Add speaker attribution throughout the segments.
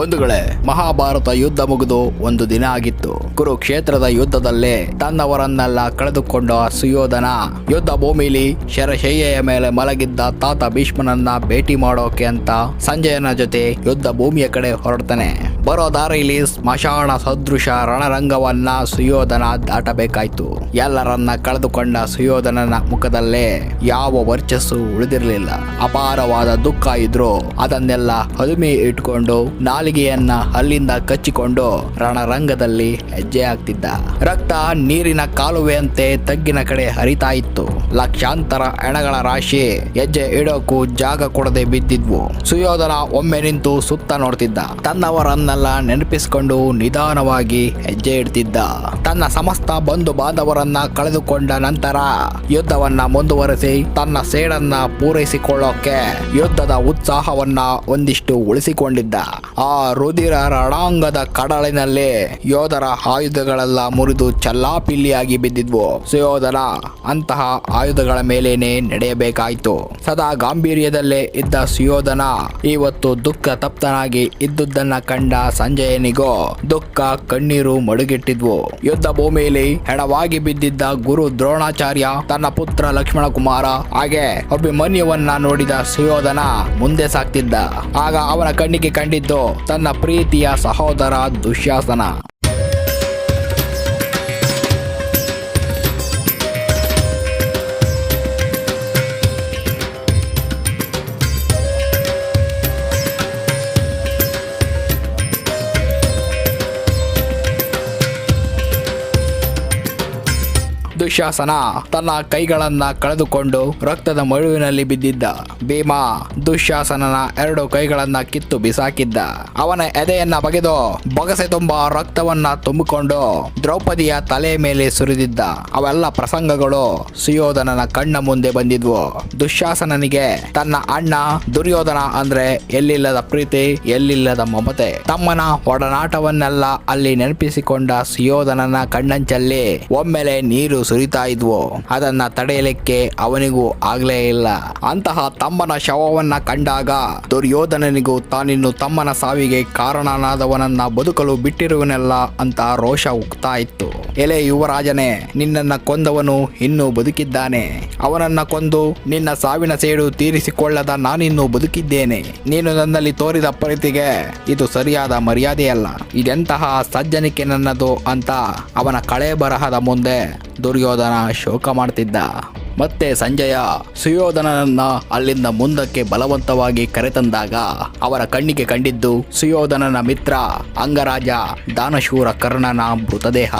Speaker 1: ಬಂಧುಗಳೇ, ಮಹಾಭಾರತ ಯುದ್ಧ ಮುಗಿದು ಒಂದು ದಿನ ಆಗಿತ್ತು. ಕುರುಕ್ಷೇತ್ರದ ಯುದ್ಧದಲ್ಲೇ ತನ್ನವರನ್ನೆಲ್ಲ ಕಳೆದುಕೊಂಡ ಸುಯೋಧನ ಯುದ್ಧ ಭೂಮಿಲಿ ಶರಶಯ್ಯೆಯ ಮೇಲೆ ಮಲಗಿದ್ದ ತಾತ ಭೀಷ್ಮನನ್ನ ಭೇಟಿ ಮಾಡೋಕೆ ಅಂತ ಸಂಜಯನ ಜೊತೆ ಯುದ್ಧ ಭೂಮಿಯ ಕಡೆ ಹೊರಡ್ತಾನೆ. ಬರೋ ದಾರಿಲಿ ಸ್ಮಶಾನ ಸದೃಶ ರಣರಂಗವನ್ನ ಸುಯೋಧನ ದಾಟಬೇಕಾಯ್ತು. ಎಲ್ಲರನ್ನ ಕಳೆದುಕೊಂಡ ಸುಯೋಧನನ ಮುಖದಲ್ಲೇ ಯಾವ ವರ್ಚಸ್ಸು ಉಳಿದಿರಲಿಲ್ಲ. ಅಪಾರವಾದ ದುಃಖ ಇದ್ರು ಅದನ್ನೆಲ್ಲ ಹದುಮೆ ಇಟ್ಕೊಂಡು ನಾಲಿಗೆಯನ್ನ ಅಲ್ಲಿಂದ ಕಚ್ಚಿಕೊಂಡು ರಣರಂಗದಲ್ಲಿ ಹೆಜ್ಜೆ ಹಾಕ್ತಿದ್ದ. ರಕ್ತ ನೀರಿನ ಕಾಲುವೆಯಂತೆ ತಗ್ಗಿನ ಕಡೆ ಹರಿತಾ ಇತ್ತು. ಲಕ್ಷಾಂತರ ಹೆಣಗಳ ರಾಶಿ ಹೆಜ್ಜೆ ಇಡೋಕು ಜಾಗ ಕೊಡದೆ ಬಿದ್ದಿದ್ವು. ಸುಯೋಧನ ಒಮ್ಮೆ ನಿಂತು ಸುತ್ತ ನೋಡ್ತಿದ್ದ. ತನ್ನವರನ್ನೆಲ್ಲ ನೆನಪಿಸಿಕೊಂಡು ನಿಧಾನವಾಗಿ ಹೆಜ್ಜೆ ಇಡ್ತಿದ್ದ. ತನ್ನ ಸಮಸ್ತ ಬಂಧು ಬಾಂಧವರನ್ನ ಕಳೆದುಕೊಂಡ ನಂತರ ಯುದ್ಧವನ್ನ ಮುಂದುವರೆಸಿ ತನ್ನ ಸೇಡನ್ನ ಪೂರೈಸಿಕೊಳ್ಳೋಕೆ ಯುದ್ಧದ ಉತ್ಸಾಹವನ್ನ ಒಂದಿಷ್ಟು ಉಳಿಸಿಕೊಂಡಿದ್ದ. ಆ ರುದಿರ ರಣಾಂಗದ ಕಡಲಿನಲ್ಲಿ ಯೋಧರ ಆಯುಧಗಳೆಲ್ಲ ಮುರಿದು ಚಲ್ಲಾಪಿಲ್ಲಿಯಾಗಿ ಬಿದ್ದಿದ್ವು. ಸುಯೋಧನ, ಅಂತಹ ಆಯುಧಗಳ ಮೇಲೇನೆ ನಡೆಯಬೇಕಾಯ್ತು. ಸದಾ ಗಾಂಭೀರ್ಯದಲ್ಲೇ ಇದ್ದ ಸುಯೋಧನ ಇವತ್ತು ದುಃಖ ತಪ್ತನಾಗಿ ಇದ್ದುದನ್ನ ಕಂಡ ಸಂಜಯನಿಗೋ ದುಃಖ ಕಣ್ಣೀರು ಮಡುಗಿಟ್ಟಿದ್ವು. ಯುದ್ಧ ಭೂಮಿಯಲ್ಲಿ ಹೆಣವಾಗಿ ಬಿದ್ದಿದ್ದ ಗುರು ದ್ರೋಣಾಚಾರ್ಯ, ತನ್ನ ಪುತ್ರ ಲಕ್ಷ್ಮಣ ಕುಮಾರ ಹಾಗೆ ಅಭಿಮನ್ಯುವನ್ನ ನೋಡಿದ ಸುಯೋಧನ ಮುಂದೆ ಸಾಕ್ತಿದ್ದ. ಆಗ ಅವನ ಕಣ್ಣಿಗೆ ಕಂಡಿದ್ದು ತನ್ನ ಪ್ರೀತಿಯ ಸಹೋದರ ದುಶ್ಯಾಸನ. ದುಶ್ಯಾಸನ ತನ್ನ ಕೈಗಳನ್ನ ಕಳೆದುಕೊಂಡು ರಕ್ತದ ಮಳುವಿನಲ್ಲಿ ಬಿದ್ದಿದ್ದ. ಭೀಮಾ ದುಶಾಸನನ ಎರಡು ಕೈಗಳನ್ನ ಕಿತ್ತು ಬಿಸಾಕಿದ್ದ. ಅವನ ಎದೆಯನ್ನ ಬಗೆದು ಬೊಗಸೆ ತುಂಬ ರಕ್ತವನ್ನ ತುಂಬಿಕೊಂಡು ದ್ರೌಪದಿಯ ತಲೆ ಮೇಲೆ ಸುರಿದಿದ್ದ. ಅವೆಲ್ಲ ಪ್ರಸಂಗಗಳು ಸುಯೋಧನನ ಕಣ್ಣ ಮುಂದೆ ಬಂದಿದ್ವು. ದುಶಾಸನನಿಗೆ ತನ್ನ ಅಣ್ಣ ದುರ್ಯೋಧನ ಅಂದ್ರೆ ಎಲ್ಲಿಲ್ಲದ ಪ್ರೀತಿ, ಎಲ್ಲಿಲ್ಲದ ಮಮತೆ. ತಮ್ಮನ ಒಡನಾಟವನ್ನೆಲ್ಲ ಅಲ್ಲಿ ನೆನಪಿಸಿಕೊಂಡ ಸುಯೋಧನನ ಕಣ್ಣಂಚಲ್ಲಿ ಒಮ್ಮೆಲೆ ನೀರು ಸುರಿತಾ ಇದ್ವು? ಅದನ್ನ ತಡೆಯಲಿಕ್ಕೆ ಅವನಿಗೂ ಆಗ್ಲೇ ಇಲ್ಲ. ಅಂತಹ ತಮ್ಮನ ಶವವನ್ನ ಕಂಡಾಗ ದುರ್ಯೋಧನನಿಗೂ ತಾನಿನ್ನು ತಮ್ಮನ ಸಾವಿಗೆ ಕಾರಣನಾದವನನ್ನ ಬದುಕಲು ಬಿಟ್ಟಿರುವನೆಲ್ಲ ಅಂತ ರೋಷ ಉಕ್ತಾ ಇತ್ತು. ಎಲೆ ಯುವರಾಜನೇ, ನಿನ್ನನ್ನ ಕೊಂದವನು ಇನ್ನೂ ಬದುಕಿದ್ದಾನೆ. ಅವನನ್ನ ಕೊಂದು ನಿನ್ನ ಸಾವಿನ ಸೇಡು ತೀರಿಸಿಕೊಳ್ಳದ ನಾನಿನ್ನೂ ಬದುಕಿದ್ದೇನೆ. ನೀನು ನನ್ನಲ್ಲಿ ತೋರಿದ ಪರಿತಿಗೆ ಇದು ಸರಿಯಾದ ಮರ್ಯಾದೆಯಲ್ಲ. ಇದೆಂತಹ ಸಜ್ಜನಿಕೆ ನನ್ನದು ಅಂತ ಅವನ ಕಳೆ ಬರಹದ ಮುಂದೆ ದುರ್ಯೋಧನ ಶೋಕ ಮಾಡ್ತಿದ್ದ. ಮತ್ತೆ ಸಂಜಯ ಸುಯೋಧನನನ್ನ ಅಲ್ಲಿಂದ ಮುಂದಕ್ಕೆ ಬಲವಂತವಾಗಿ ಕರೆತಂದಾಗ ಅವರ ಕಣ್ಣಿಗೆ ಕಂಡಿದ್ದು ಸುಯೋಧನನ ಮಿತ್ರ ಅಂಗರಾಜ ದಾನಶೂರ ಕರ್ಣನ ಮೃತದೇಹ.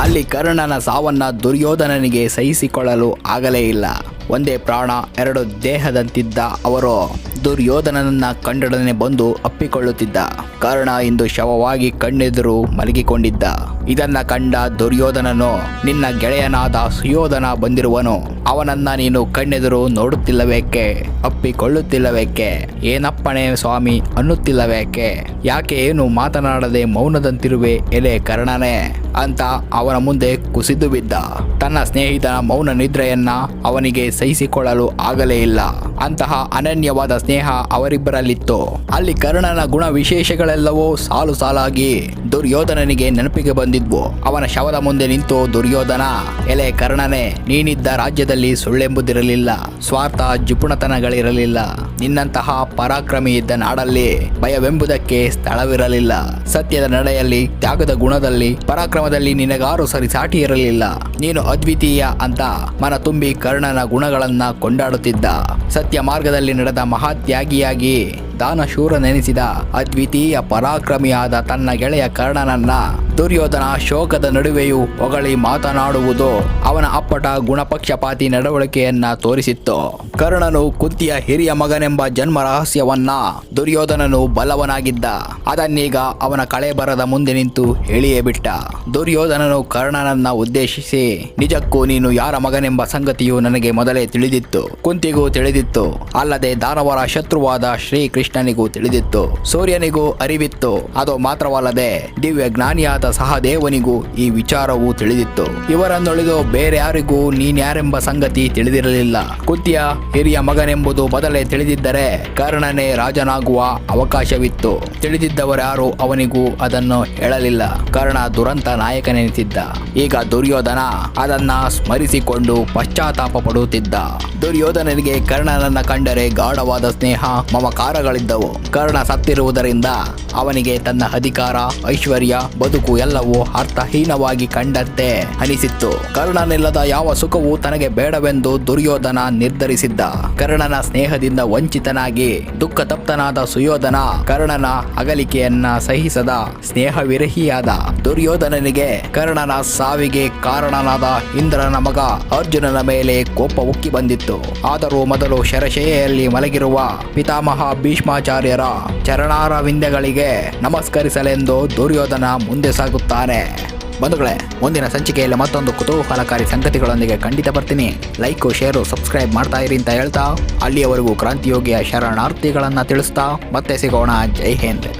Speaker 1: ಅಲ್ಲಿ ಕರ್ಣನ ಸಾವನ್ನ ದುರ್ಯೋಧನನಿಗೆ ಸಹಿಸಿಕೊಳ್ಳಲು ಆಗಲೇ ಇಲ್ಲ. ಒಂದೇ ಪ್ರಾಣ, ಎರಡು ದೇಹದಂತಿದ್ದ ಅವರು ದುರ್ಯೋಧನನನ್ನ ಕಂಡೊಡನೆ ಬಂದು ಅಪ್ಪಿಕೊಳ್ಳುತ್ತಿದ್ದ. ಕರ್ಣ ಇಂದು ಶವವಾಗಿ ಕಣ್ಣೆದುರು ಮಲಗಿಕೊಂಡಿದ್ದ. ಇದನ್ನ ಕಂಡ ದುರ್ಯೋಧನನು, ನಿನ್ನ ಗೆಳೆಯನಾದ ಸುಯೋಧನ ಬಂದಿರುವನು. ಅವನನ್ನ ನೀನು ಕಣ್ಣೆದುರು ನೋಡುತ್ತಿಲ್ಲವೇಕೆ? ಅಪ್ಪಿಕೊಳ್ಳುತ್ತಿಲ್ಲವೇಕೆ? ಏನಪ್ಪಣೆ ಸ್ವಾಮಿ, ಅನ್ನುತ್ತಿಲ್ಲವೇಕೆ? ಯಾಕೆ ಏನು ಮಾತನಾಡದೆ ಮೌನದಂತಿರುವೆ ಎಲೆ ಕರ್ಣನೇ? ಅಂತ ಅವನ ಮುಂದೆ ಕುಸಿದು ಬಿದ್ದ. ತನ್ನ ಸ್ನೇಹಿತನ ಮೌನ ನಿದ್ರೆಯನ್ನ ಅವನಿಗೆ ಸಹಿಸಿಕೊಳ್ಳಲು ಆಗಲೇ ಇಲ್ಲ. ಅಂತಹ ಅನನ್ಯವಾದ ಸ್ನೇಹ ಅವರಿಬ್ಬರಲ್ಲಿತ್ತು. ಅಲ್ಲಿ ಕರ್ಣನ ಗುಣ ವಿಶೇಷಗಳೆಲ್ಲವೂ ಸಾಲು ಸಾಲಾಗಿ ದುರ್ಯೋಧನನಿಗೆ ನೆನಪಿಗೆ ಬಂದಿದ್ವು. ಅವನ ಶವದ ಮುಂದೆ ನಿಂತು, ದುರ್ಯೋಧನ, ಎಲೆ ಕರ್ಣನೇ, ನೀನಿದ್ದ ರಾಜ್ಯದಲ್ಲಿ ಸುಳ್ಳೆಂಬುದಿರಲಿಲ್ಲ, ಸ್ವಾರ್ಥ ಜುಪುಣತನಗಳಿರಲಿಲ್ಲ, ನಿನ್ನಂತಹ ಪರಾಕ್ರಮಿ ಇದ್ದ ನಾಡಲ್ಲಿ ಭಯವೆಂಬುದಕ್ಕೆ ಸ್ಥಳವಿರಲಿಲ್ಲ. ಸತ್ಯದ ನಡೆಯಲ್ಲಿ, ತ್ಯಾಗದ ಗುಣದಲ್ಲಿ, ಪರಾಕ್ರಮದಲ್ಲಿ ನಿನಗಾರು ಸರಿಸಾಟಿ ಇರಲಿಲ್ಲ ನೀನು ಅದ್ವಿತೀಯ ಅಂತ ಮನ ತುಂಬಿ ಕರ್ಣನ ಗುಣಗಳನ್ನ ಕೊಂಡಾಡುತ್ತಿದ್ದ. ಸತ್ಯ ಮಾರ್ಗದಲ್ಲಿ ನಡೆದ ಮಹಾತ್ಯಾಗಿಯಾಗಿ ದಾನಶೂರ ನೆನೆಸಿದ ಅದ್ವಿತೀಯ ಪರಾಕ್ರಮಿಯಾದ ತನ್ನ ಗೆಳೆಯ ಕರ್ಣನನ್ನ ದುರ್ಯೋಧನ ಶೋಕದ ನಡುವೆಯೂ ಹೊಗಳಿ ಮಾತನಾಡುವುದು ಅವನ ಅಪ್ಪಟ ಗುಣಪಕ್ಷಪಾತಿ ನಡವಳಿಕೆಯನ್ನ ತೋರಿಸಿತ್ತು. ಕರ್ಣನು ಕುಂತಿಯ ಹಿರಿಯ ಮಗನೆಂಬ ಜನ್ಮ ರಹಸ್ಯವನ್ನ ದುರ್ಯೋಧನನು ಬಲವನಾಗಿದ್ದ. ಅದನ್ನೀಗ ಅವನ ಕಳೆ ಬರದ ಮುಂದೆ ನಿಂತು ಹೇಳಿಯೇ ಬಿಟ್ಟ. ದುರ್ಯೋಧನನು ಕರ್ಣನನ್ನ ಉದ್ದೇಶಿಸಿ, ನಿಜಕ್ಕೂ ನೀನು ಯಾರ ಮಗನೆಂಬ ಸಂಗತಿಯು ನನಗೆ ಮೊದಲೇ ತಿಳಿದಿತ್ತು. ಕುಂತಿಗೂ ತಿಳಿದಿತ್ತು. ಅಲ್ಲದೆ ದಾನವರ ಶತ್ರುವಾದ ಶ್ರೀಕೃಷ್ಣ ಕೃಷ್ಣನಿಗೂ ತಿಳಿದಿತ್ತು. ಸೂರ್ಯನಿಗೂ ಅರಿವಿತ್ತು. ಅದು ಮಾತ್ರವಲ್ಲದೆ ದಿವ್ಯ ಜ್ಞಾನಿಯಾದ ಸಹದೇವನಿಗೂ ಈ ವಿಚಾರವು ತಿಳಿದಿತ್ತು. ಇವರನ್ನೊಳಿದು ಬೇರೆ ಯಾರಿಗೂ ನೀನ್ಯಾರೆಂಬ ಸಂಗತಿ ತಿಳಿದಿರಲಿಲ್ಲ. ಕುತ್ಯ ಹಿರಿಯ ಮಗನೆಂಬುದು ಬದಲೇ ತಿಳಿದಿದ್ದರೆ ಕರ್ಣನೇ ರಾಜನಾಗುವ ಅವಕಾಶವಿತ್ತು. ತಿಳಿದಿದ್ದವರ್ಯಾರು ಅವನಿಗೂ ಅದನ್ನು ಹೇಳಲಿಲ್ಲ. ಕರ್ಣ ದುರಂತ ನಾಯಕನೆನಿಸಿದ್ದ. ಈಗ ದುರ್ಯೋಧನ ಅದನ್ನ ಸ್ಮರಿಸಿಕೊಂಡು ಪಶ್ಚಾತ್ತಾಪ ಪಡುತ್ತಿದ್ದ. ದುರ್ಯೋಧನನಿಗೆ ಕರ್ಣನನ್ನ ಕಂಡರೆ ಗಾಢವಾದ ಸ್ನೇಹ ಮಮಕಾರಗಳಿದ್ದವು ಕರ್ಣ ಸತ್ತಿರುವುದರಿಂದ ಅವನಿಗೆ ತನ್ನ ಅಧಿಕಾರ, ಐಶ್ವರ್ಯ, ಬದುಕು ಎಲ್ಲವೂ ಅರ್ಥಹೀನವಾಗಿ ಕಂಡಂತೆ ಅನಿಸಿತ್ತು. ಕರ್ಣನಿಲ್ಲದ ಯಾವ ಸುಖವೂ ತನಗೆ ಬೇಡವೆಂದು ದುರ್ಯೋಧನ ನಿರ್ಧರಿಸಿದ್ದ. ಕರ್ಣನ ಸ್ನೇಹದಿಂದ ವಂಚಿತನಾಗಿ ದುಃಖ ತಪ್ತನಾದ ಸುಯೋಧನ ಕರ್ಣನ ಅಗಲಿಕೆಯನ್ನ ಸಹಿಸದ ಸ್ನೇಹ ವಿರಹಿಯಾದ ದುರ್ಯೋಧನನಿಗೆ ಕರ್ಣನ ಸಾವಿಗೆ ಕಾರಣನಾದ ಇಂದ್ರನ ಮಗ ಅರ್ಜುನನ ಮೇಲೆ ಕೋಪ ಉಕ್ಕಿ ಬಂದಿತ್ತು. ಆದರೂ ಮೊದಲು ಶರಶೆಯಲ್ಲಿ ಮಲಗಿರುವ ಪಿತಾಮಹ ಭೀಷ್ಮಾಚಾರ್ಯರ ಚರಣಾರವಿಂದಗಳಿಗೆ ನಮಸ್ಕರಿಸಲೆಂದು ದುರ್ಯೋಧನ ಮುಂದೆ ಸಾಗುತ್ತಾನೆ. ಬಂಧುಗಳೇ, ಮುಂದಿನ ಸಂಚಿಕೆಯಲ್ಲಿ ಮತ್ತೊಂದು ಕುತೂಹಲಕಾರಿ ಸಂಗತಿಗಳೊಂದಿಗೆ ಖಂಡಿತ ಬರ್ತೀನಿ. ಲೈಕು, ಶೇರು, ಸಬ್ಸ್ಕ್ರೈಬ್ ಮಾಡ್ತಾ ಇರಿ ಅಂತ ಹೇಳ್ತಾ, ಅಲ್ಲಿಯವರೆಗೂ ಕ್ರಾಂತಿಯೋಗಿಯ ಶರಣಾರ್ಥಿಗಳನ್ನು ತಿಳಿಸ್ತಾ, ಮತ್ತೆ ಸಿಗೋಣ. ಜೈ ಹಿಂದ್.